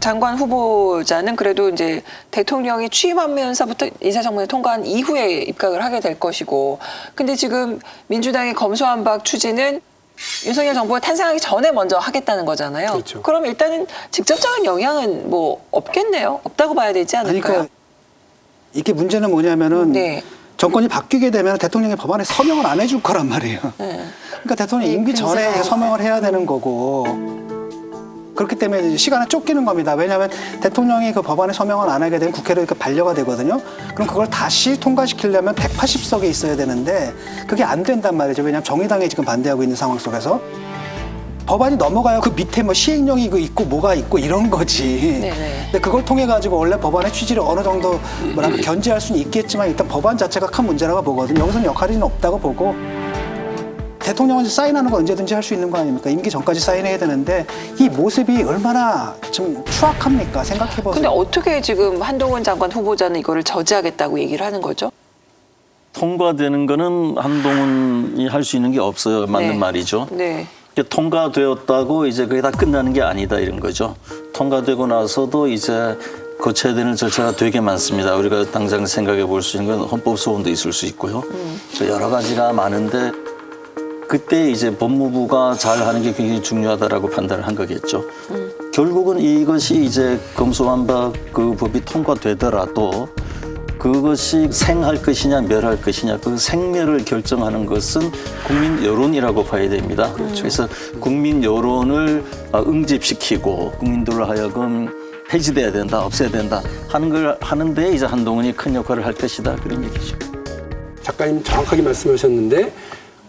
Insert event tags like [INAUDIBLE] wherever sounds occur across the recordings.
장관 후보자는 그래도 이제 대통령이 취임하면서부터 인사청문회 통과한 이후에 입각을 하게 될 것이고, 근데 지금 민주당의 검수완박 추진은 윤석열 정부가 탄생하기 전에 먼저 하겠다는 거잖아요. 그렇죠. 럼 일단은 직접적인 영향은 뭐 없겠네요. 없다고 봐야 되지 않을까요? 그러니까 이게 문제는 뭐냐면은 네. 정권이 바뀌게 되면 대통령이 법안에 서명을 안 해줄 거란 말이에요. 네. 그러니까 대통령이 네, 임기 전에 서명을 해야 되는 거고 그렇기 때문에 시간에 쫓기는 겁니다. 왜냐하면 대통령이 그 법안에 서명을 안 하게 되면 국회로 이렇게 반려가 되거든요. 그럼 그걸 다시 통과시키려면 180석이 있어야 되는데 그게 안 된단 말이죠. 왜냐하면 정의당이 지금 반대하고 있는 상황 속에서 법안이 넘어가요. 그 밑에 뭐 시행령이 그 있고 뭐가 있고 이런 거지. 네네. 근데 그걸 통해 가지고 원래 법안의 취지를 어느 정도 뭐랄까 [CLEARS THROAT] 견제할 수는 있겠지만 일단 법안 자체가 큰 문제라고 보거든요. 여기서는 역할이 없다고 보고 대통령은 사인하는 건 언제든지 할 수 있는 거 아닙니까? 임기 전까지 사인해야 되는데 이 모습이 얼마나 좀 추악합니까? 생각해 보세요. 근데 어떻게 지금 한동훈 장관 후보자는 이거를 저지하겠다고 얘기를 하는 거죠? 통과되는 거는 한동훈이 할 수 있는 게 없어요. 맞는 네. 말이죠. 네. 이게 통과되었다고 이제 그게 다 끝나는 게 아니다 이런 거죠. 통과되고 나서도 이제 거쳐야 되는 절차가 되게 많습니다. 우리가 당장 생각해 볼 수 있는 건 헌법 소원도 있을 수 있고요. 그래서 여러 가지가 많은데 그때 이제 법무부가 잘 하는 게 굉장히 중요하다라고 판단을 한 거겠죠. 결국은 이것이 이제 검수완박 그 법이 통과되더라도 그것이 생할 것이냐 멸할 것이냐 그 생멸을 결정하는 것은 국민 여론이라고 봐야 됩니다. 그래서 국민 여론을 아, 응집시키고 국민들로 하여금 폐지돼야 된다, 없애야 된다 하는 걸 하는데 이제 한동훈이 큰 역할을 할 것이다 그런 얘기죠. 작가님 정확하게 말씀하셨는데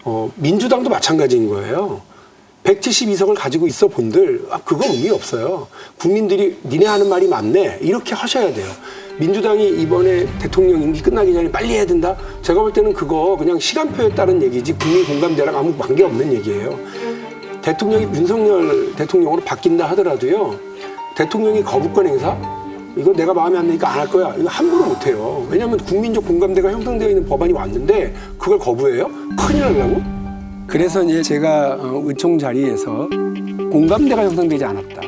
어, 민주당도 마찬가지인 거예요. 172석을 가지고 있어 본들 아, 그거 의미 없어요. 국민들이 니네 하는 말이 맞네 이렇게 하셔야 돼요. 민주당이 이번에 대통령 임기 끝나기 전에 빨리 해야 된다. 제가 볼 때는 그거 그냥 시간표에 따른 얘기지 국민 공감대랑 아무 관계 없는 얘기예요. 대통령이 윤석열 대통령으로 바뀐다 하더라도요. 대통령이 거부권 행사 이거 내가 마음에 안 드니까 안 할 거야. 이거 함부로 못 해요. 왜냐하면 국민적 공감대가 형성되어 있는 법안이 왔는데 그걸 거부해요? 큰일 나려고? 그래서 이제 제가 어, 의총 자리에서 공감대가 형성되지 않았다.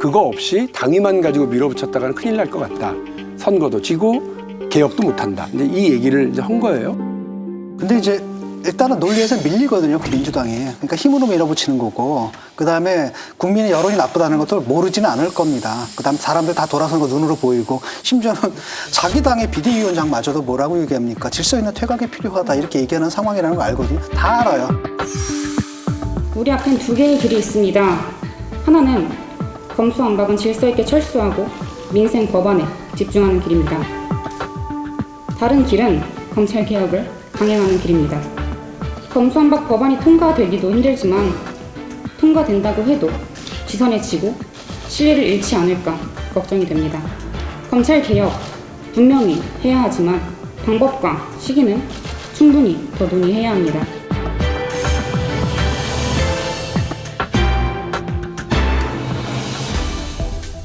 그거 없이 당위만 가지고 밀어붙였다가는 큰일 날 것 같다. 선거도 지고 개혁도 못한다. 이제 이 얘기를 이제 한 거예요. 근데 이제 일단은 논리에서 밀리거든요, 그 민주당이. 그러니까 힘으로 밀어붙이는 거고, 그 다음에 국민의 여론이 나쁘다는 것도 모르지는 않을 겁니다. 그 다음 사람들 다 돌아서는 거 눈으로 보이고, 심지어는 [LAUGHS] 자기 당의 비대위원장마저도 뭐라고 얘기합니까? 질서 있는 퇴각이 필요하다. 이렇게 얘기하는 상황이라는 거 알거든요. 다 알아요. 우리 앞엔 두 개의 길이 있습니다. 하나는 검수완박은 질서 있게 철수하고 민생 법안에 집중하는 길입니다. 다른 길은 검찰 개혁을 강행하는 길입니다. 검수완박 법안이 통과되기도 힘들지만 통과된다고 해도 지선에 지고 신뢰를 잃지 않을까 걱정이 됩니다. 검찰 개혁 분명히 해야 하지만 방법과 시기는 충분히 더 논의해야 합니다.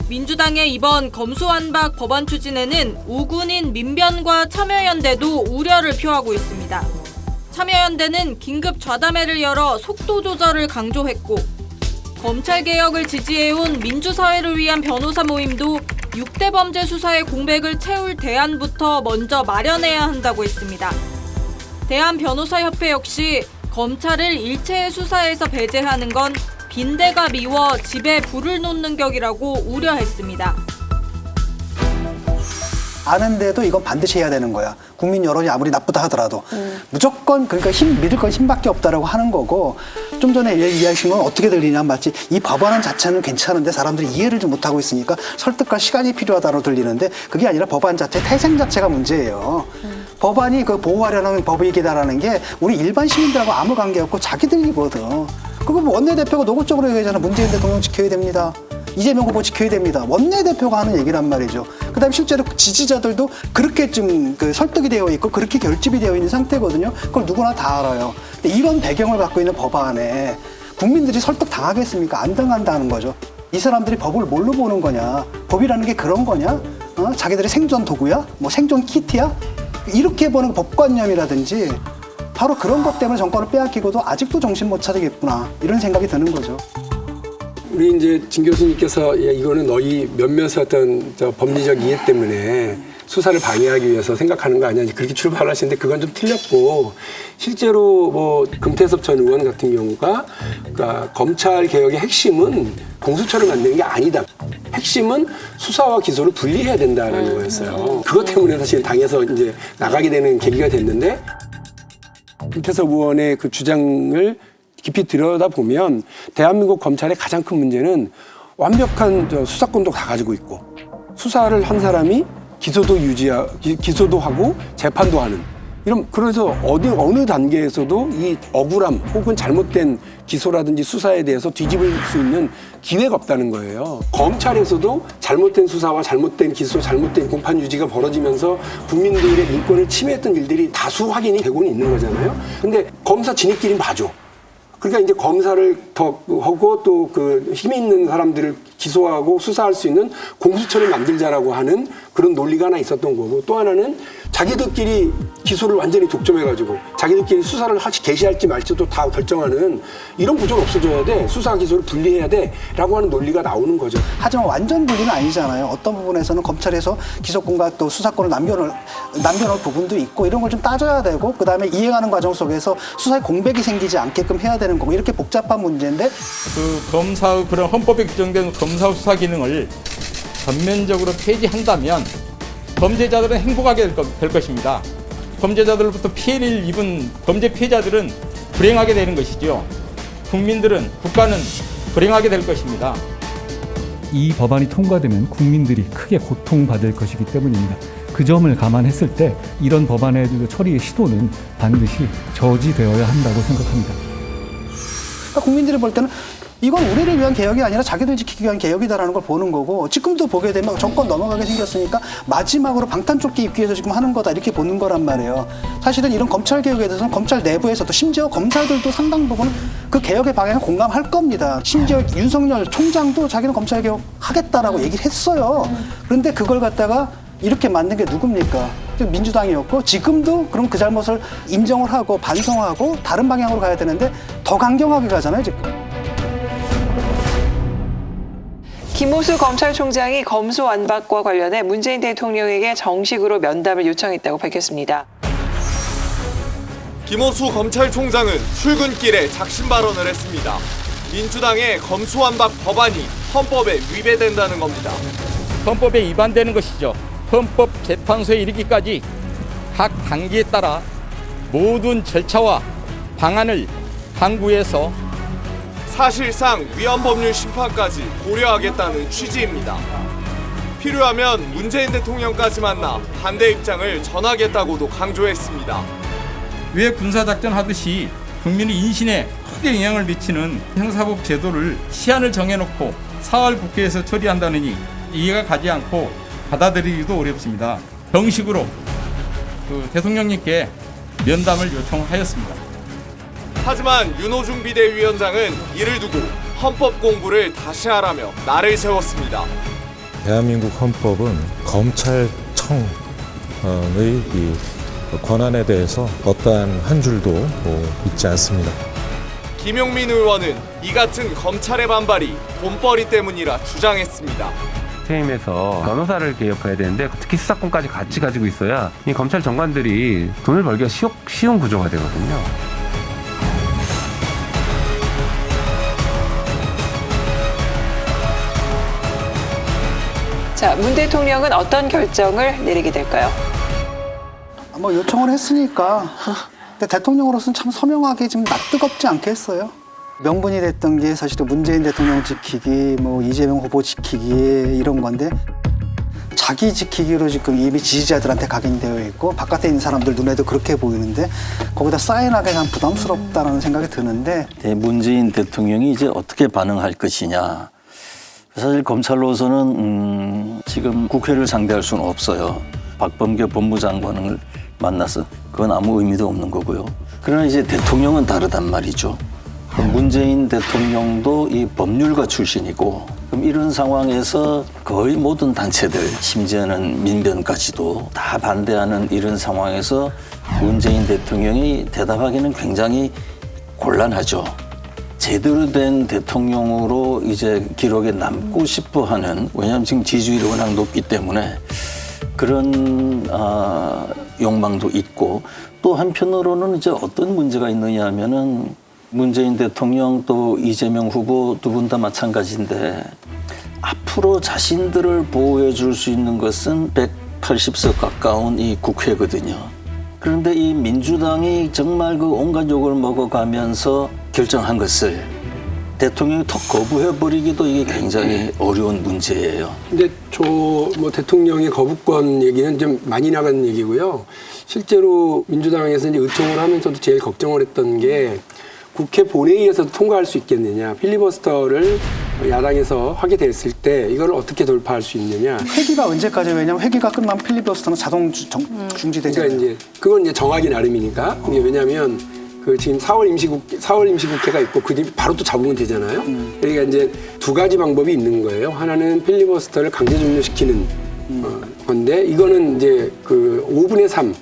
민주당의 이번 검수완박 법안 추진에는 우군인 민변과 참여연대도 우려를 표하고 있습니다. 참여연대는 긴급 좌담회를 열어 속도 조절을 강조했고 검찰 개혁을 지지해온 민주사회를 위한 변호사 모임도 6대 범죄 수사의 공백을 채울 대안부터 먼저 마련해야 한다고 했습니다. 대한변호사협회 역시 검찰을 일체의 수사에서 배제하는 건 빈대가 미워 집에 불을 놓는 격이라고 우려했습니다. 아는데도 이건 반드시 해야 되는 거야. 국민 여론이 아무리 나쁘다 하더라도 무조건 그러니까 힘 믿을 건 힘밖에 없다라고 하는 거고 좀 전에 이야기하신 건 어떻게 들리냐 마치 이 법안 자체는 괜찮은데 사람들이 이해를 좀 못하고 있으니까 설득과 시간이 필요하다로 들리는데 그게 아니라 법안 자체 태생 자체가 문제예요. 법안이 그 보호하려는 법이기다라는 게 우리 일반 시민들하고 아무 관계 없고 자기들이거든. 그거 뭐 원내대표가 노골적으로 얘기하잖아. 문재인 대통령 지켜야 됩니다. 이재명 후보 지켜야 됩니다. 원내대표가 하는 얘기란 말이죠. 그 다음에 실제로 지지자들도 그렇게 좀 그 설득이 되어 있고 그렇게 결집이 되어 있는 상태거든요. 그걸 누구나 다 알아요. 근데 이런 배경을 갖고 있는 법안에 국민들이 설득 당하겠습니까? 안 당한다는 거죠. 이 사람들이 법을 뭘로 보는 거냐? 법이라는 게 그런 거냐? 어? 자기들의 생존 도구야? 뭐 생존 키트야? 이렇게 보는 법관념이라든지 바로 그런 것 때문에 정권을 빼앗기고도 아직도 정신 못 차리겠구나 이런 생각이 드는 거죠. 우리 이제 진 교수님께서 야, 이거는 너희 몇몇의 어떤 저 법리적 이해 때문에 수사를 방해하기 위해서 생각하는 거 아니야 그렇게 출발하시는데 그건 좀 틀렸고 실제로 뭐 금태섭 전 의원 같은 경우가 그러니까 검찰 개혁의 핵심은 공수처를 만드는 게 아니다. 핵심은 수사와 기소를 분리해야 된다는 거였어요. 그것 때문에 사실 당에서 이제 나가게 되는 계기가 됐는데 김태섭 의원의 그 주장을 깊이 들여다 보면 대한민국 검찰의 가장 큰 문제는 완벽한 저 수사권도 다 가지고 있고 수사를 한 사람이 기소도 유지하 기- 기소도 하고 재판도 하는 이런 그래서 어디 어느 단계에서도 이 억울함 혹은 잘못된 기소라든지 수사에 대해서 뒤집을 수 있는 기회가 없다는 거예요. 검찰에서도 잘못된 수사와 잘못된 기소, 잘못된 공판 유지가 벌어지면서 국민들의 인권을 침해했던 일들이 다수 확인이 되고는 있는 거잖아요. 근데 검사 진입끼리 봐줘. 그러니까 이제 검사를 더 하고 또 그 힘 있는 사람들을 기소하고 수사할 수 있는 공수처를 만들자라고 하는 그런 논리가 하나 있었던 거고 또 하나는 자기들끼리 기소를 완전히 독점해가지고 자기들끼리 수사를 하시 개시할지 말지도 다 결정하는 이런 구조가 없어져야 돼 수사 기소를 분리해야 돼라고 하는 논리가 나오는 거죠. 하지만 완전 분리는 아니잖아요. 어떤 부분에서는 검찰에서 기소권과 또 수사권을 남겨놓을, 남겨놓을 부분도 있고 이런 걸 좀 따져야 되고 그 다음에 이행하는 과정 속에서 수사에 공백이 생기지 않게끔 해야 되는 거고 이렇게 복잡한 문제인데 그 검사의 그런 헌법에 규정된 검사 수사 기능을 전면적으로 폐지한다면 범죄자들은 행복하게 될, 것, 될 것입니다. 범죄자들로부터 피해를 입은 범죄 피해자들은 불행하게 되는 것이죠. 국민들은 국가는 불행하게 될 것입니다. 이 법안이 통과되면 국민들이 크게 고통받을 것이기 때문입니다. 그 점을 감안했을 때 이런 법안의 처리의 시도는 반드시 저지되어야 한다고 생각합니다. 그러니까 국민들이 볼 때는 이건 우리를 위한 개혁이 아니라 자기들 지키기 위한 개혁이다라는 걸 보는 거고 지금도 보게 되면 정권 넘어가게 생겼으니까 마지막으로 방탄조끼 입기 위해서 지금 하는 거다 이렇게 보는 거란 말이에요. 사실은 이런 검찰 개혁에 대해서는 검찰 내부에서도 심지어 검사들도 상당 부분 그 개혁의 방향에 공감할 겁니다. 심지어 윤석열 총장도 자기는 검찰 개혁 하겠다라고 얘기를 했어요. 그런데 그걸 갖다가 이렇게 만든 게 누굽니까? 민주당이었고 지금도 그럼 그 잘못을 인정을 하고 반성하고 다른 방향으로 가야 되는데 더 강경하게 가잖아요 지금. 김호수 검찰총장이 검수 완박과 관련해 문재인 대통령에게 정식으로 면담을 요청했다고 밝혔습니다. 김호수 검찰총장은 출근길에 작심 발언을 했습니다. 민주당의 검수완박 법안이 헌법에 위배된다는 겁니다. 헌법에 위반되는 것이죠. 헌법 재판소에 이르기까지 각 단계에 따라 모든 절차와 방안을 강구해서 사실상 위헌법률 심판까지 고려하겠다는 취지입니다. 필요하면 문재인 대통령까지 만나 반대 입장을 전하겠다고도 강조했습니다. 왜 군사작전 하듯이 국민의 인신에 크게 영향을 미치는 형사법 제도를 시한을 정해놓고 4월 국회에서 처리한다느니 이해가 가지 않고 받아들이기도 어렵습니다. 정식으로 그 대통령님께 면담을 요청하였습니다. 하지만 윤호중 비대위원장은 이를 두고 헌법 공부를 다시 하라며 날을 세웠습니다. 대한민국 헌법은 검찰청의 이 권한에 대해서 어떠한 한 줄도 뭐 있지 않습니다. 김용민 의원은 이 같은 검찰의 반발이 돈벌이 때문이라 주장했습니다. 국민의힘에서 변호사를 개혁해야 되는데 특히 수사권까지 같이 가지고 있어야 이 검찰 정관들이 돈을 벌기가 쉬, 쉬운 구조가 되거든요. 자, 문 대통령은 어떤 결정을 내리게 될까요? 뭐 요청을 했으니까 근데 대통령으로서는 참 서명하기 좀 낯뜨겁지 않겠어요? 명분이 됐던 게 사실은 문재인 대통령 지키기, 뭐 이재명 후보 지키기 이런 건데 자기 지키기로 지금 이미 지지자들한테 각인되어 있고 바깥에 있는 사람들 눈에도 그렇게 보이는데 거기다 사인하기 참 부담스럽다라는 생각이 드는데 대- 문재인 대통령이 이제 어떻게 반응할 것이냐. 사실 검찰로서는 음, 지금 국회를 상대할 수는 없어요. 박범계 법무장관을 만나서 그건 아무 의미도 없는 거고요. 그러나 이제 대통령은 다르단 말이죠. 문재인 대통령도 이 법률가 출신이고 그럼 이런 상황에서 거의 모든 단체들 심지어는 민변까지도 다 반대하는 이런 상황에서 문재인 대통령이 대답하기는 굉장히 곤란하죠. 제대로 된 대통령으로 이제 기록에 남고 싶어 하는 왜냐하면 지금 지지율이 워낙 높기 때문에 그런 아, 욕망도 있고 또 한편으로는 이제 어떤 문제가 있느냐 하면은 문재인 대통령 또 이재명 후보 두 분 다 마찬가지인데 앞으로 자신들을 보호해 줄 수 있는 것은 180석 가까운 이 국회거든요. 그런데 이 민주당이 정말 그 온갖 욕을 먹어가면서 결정한 것을 대통령이 턱 거부해버리기도 이게 굉장히 어려운 문제예요. 근데 저 뭐 대통령의 거부권 얘기는 좀 많이 나가는 얘기고요. 실제로 민주당에서 이제 의총을 하면서도 제일 걱정을 했던 게 국회 본회의에서도 통과할 수 있겠느냐. 필리버스터를 야당에서 하게 됐을 때 이걸 어떻게 돌파할 수 있느냐. 회기가 언제까지 왜냐면 회기가 끝나면 필리버스터는 자동 주- 정- 중지되잖아요. 그러니까 이제 그건 이제 정하기 나름이니까. 이게 왜냐하면 그 지금 4월 임시국 4월 임시국회가 있고 그 뒤 바로 또 잡으면 되잖아요. 그러니까 이제 두 가지 방법이 있는 거예요. 하나는 필리버스터를 강제 종료시키는 어, 건데 이거는 이제 그 5분의 3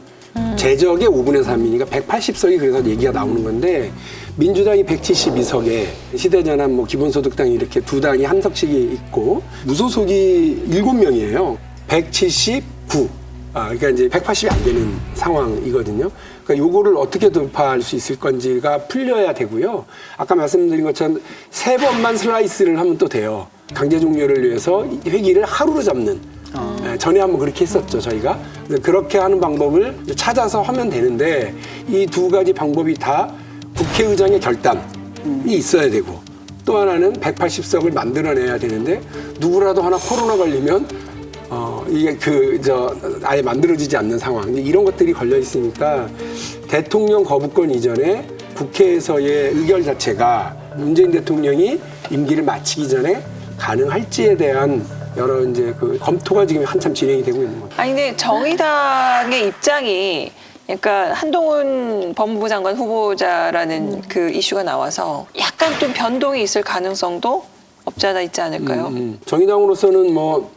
제적의 5분의 3이니까 180석이 그래서 얘기가 나오는 건데 민주당이 172석에 시대전환 뭐 기본소득당이 이렇게 두 당이 한 석씩이 있고 무소속이 7명이에요. 179. 아, 그러니까 이제 180이 안 되는 상황이거든요. 그러니까 요거를 어떻게 돌파할 수 있을 건지가 풀려야 되고요. 아까 말씀드린 것처럼 세 번만 슬라이스를 하면 또 돼요. 강제 종료를 위해서 이 회기를 하루로 잡는. 예, 전에 한번 그렇게 했었죠, 저희가. 그렇게 하는 방법을 찾아서 하면 되는데 이 두 가지 방법이 다 국회의장의 결단이 있어야 되고 또 하나는 180석을 만들어내야 되는데 누구라도 하나 코로나 걸리면 어, 이게 그, 저, 아예 만들어지지 않는 상황. 이런 것들이 걸려 있으니까 대통령 거부권 이전에 국회에서의 의결 자체가 문재인 대통령이 임기를 마치기 전에 가능할지에 대한 여러 이제 그 검토가 지금 한참 진행이 되고 있는 거죠. 아니 근데 정의당의 입장이 그러니까 한동훈 법무부 장관 후보자라는 그 이슈가 나와서 약간 좀 변동이 있을 가능성도 없지 않아 있지 않을까요? 음, 음. 정의당으로서는 뭐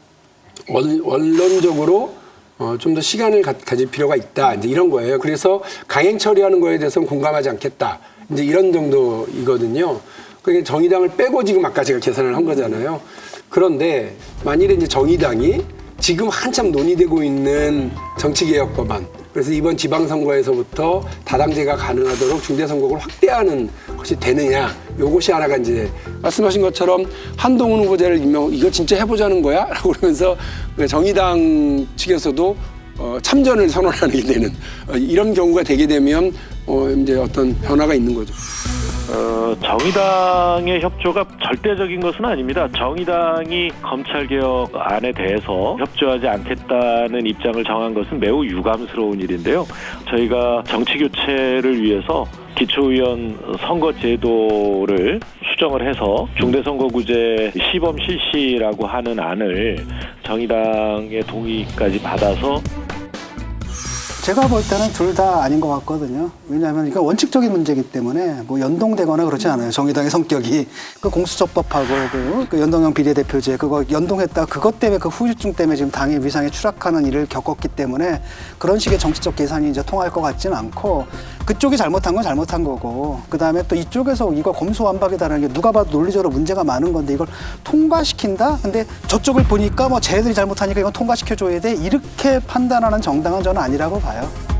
원, 원론적으로 어, 좀 더 시간을 가, 질 필요가 있다. 이제 이런 거예요. 그래서 강행 처리하는 거에 대해서는 공감하지 않겠다. 이제 이런 정도이거든요. 그러니까 정의당을 빼고 지금 아까 제가 계산을 한 거잖아요. 그런데 만일에 이제 정의당이 지금 한참 논의되고 있는 정치개혁 법안 그래서 이번 지방선거에서부터 다당제가 가능하도록 중대선거구를 확대하는 것이 되느냐 요것이 하나가 이제 말씀하신 것처럼 한동훈 후보자를 임명 이거 진짜 해보자는 거야? [LAUGHS] 라고 그러면서 정의당 측에서도 어, 참전을 선언하게 되는 어, 이런 경우가 되게 되면 어, 이제 어떤 변화가 있는 거죠. 어, 정의당의 협조가 절대적인 것은 아닙니다. 정의당이 검찰개혁 안에 대해서 협조하지 않겠다는 입장을 정한 것은 매우 유감스러운 일인데요. 저희가 정치교체를 위해서 기초의원 선거제도를 수정을 해서 중대선거구제 시범 실시라고 하는 안을 정의당의 동의까지 받아서 제가 볼 때는 둘 다 아닌 것 같거든요. 왜냐하면 이거 원칙적인 문제이기 때문에 뭐 연동되거나 그렇지 않아요. 정의당의 성격이 그 공수처법하고 그, 그 연동형 비례대표제 그거 연동했다 그것 때문에 그 후유증 때문에 지금 당의 위상이 추락하는 일을 겪었기 때문에 그런 식의 정치적 계산이 이제 통할 것 같지는 않고 그쪽이 잘못한 건 잘못한 거고 그 다음에 또 이쪽에서 이거 검수완박이다라는 게 누가 봐도 논리적으로 문제가 많은 건데 이걸 통과시킨다? 근데 저쪽을 보니까 뭐 쟤들이 잘못하니까 이건 통과시켜줘야 돼 이렇게 판단하는 정당은 저는 아니라고 봐요.